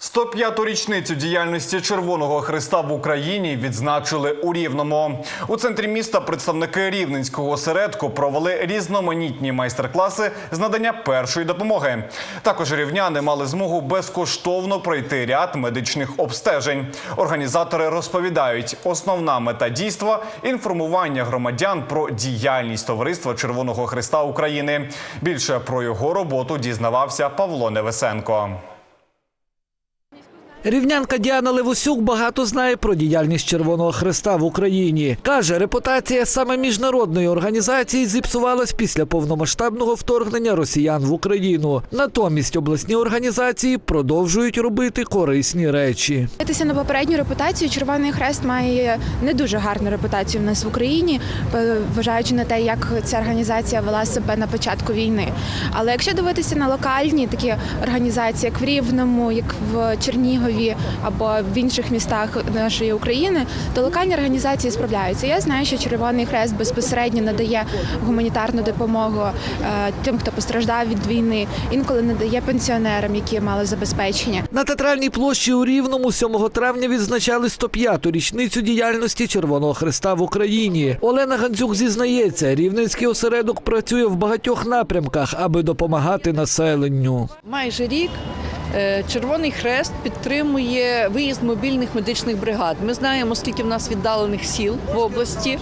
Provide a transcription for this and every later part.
105-ту річницю діяльності Червоного Христа в Україні відзначили у Рівному. У центрі міста представники рівненського осередку провели різноманітні майстер-класи з надання першої допомоги. Також рівняни мали змогу безкоштовно пройти ряд медичних обстежень. Організатори розповідають, основна мета дійства інформування громадян про діяльність товариства Червоного Христа України. Більше про його роботу дізнавався Павло Невесенко. Рівнянка Діана Левосюк багато знає про діяльність Червоного Христа в Україні. Каже, репутація саме міжнародної організації зіпсувалась після повномасштабного вторгнення росіян в Україну. Натомість обласні організації продовжують робити корисні речі. Дивитися на попередню репутацію, Червоний Хрест має не дуже гарну репутацію в нас в Україні, е, вважаючи на те, як ця організація вела себе на початку війни. Але якщо дивитися на локальні такі організації, як в Рівному, як в Чернігові або в інших містах нашої України, то локальні організації справляються. Я знаю, що Червоний Хрест безпосередньо надає гуманітарну допомогу е, тим, хто постраждав від війни, інколи надає пенсіонерам, які мали забезпечення. На театральній площі у Рівному 7 травня відзначали 105-ту річницю діяльності Червоного Христа в Україні. Олена Гандзюк зізнається, рівненський осередок працює в багатьох напрямках, аби допомагати населенню. Майже рік Червоний Хрест підтримує виїзд мобільних медичних бригад. Ми знаємо, скільки в нас віддалених сіл в області.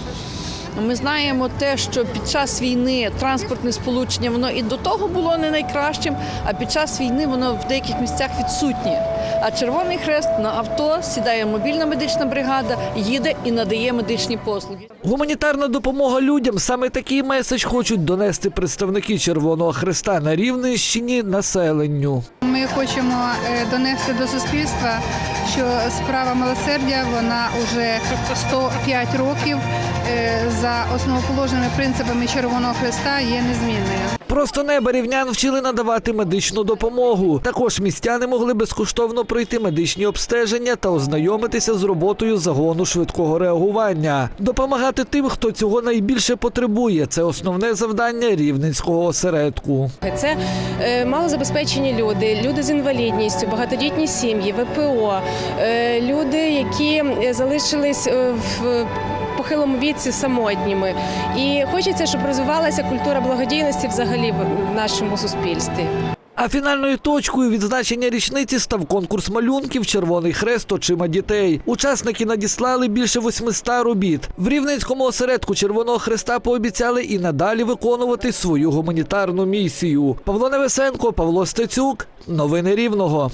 Ми знаємо те, що під час війни транспортне сполучення воно і до того було не найкращим, а під час війни воно в деяких місцях відсутнє. А Червоний Хрест на авто сідає мобільна медична бригада, їде і надає медичні послуги. Гуманітарна допомога людям саме такий меседж хочуть донести представники Червоного Христа на Рівненщині населенню. Ми хочемо е, донести до суспільства, що справа милосердя вона вже 105 років е, за основоположними принципами Червоного Христа є незмінною. Просто неба рівнян вчили надавати медичну допомогу. Також містяни могли безкоштовно пройти медичні обстеження та ознайомитися з роботою загону швидкого реагування. Допомагати тим, хто цього найбільше потребує. Це основне завдання рівненського осередку. Це е, малозабезпечені люди, люди з інвалідністю, багатодітні сім'ї, ВПО, е, люди, які е, залишились е, в похилому віці самотніми. І хочеться, щоб розвивалася культура благодійності взагалі в нашому суспільстві. А фінальною точкою відзначення річниці став конкурс малюнків Червоний хрест очима дітей. Учасники надіслали більше 800 робіт. В Рівненському осередку Червоного Хреста пообіцяли і надалі виконувати свою гуманітарну місію. Павло Невесенко, Павло Стецюк. Новини Рівного.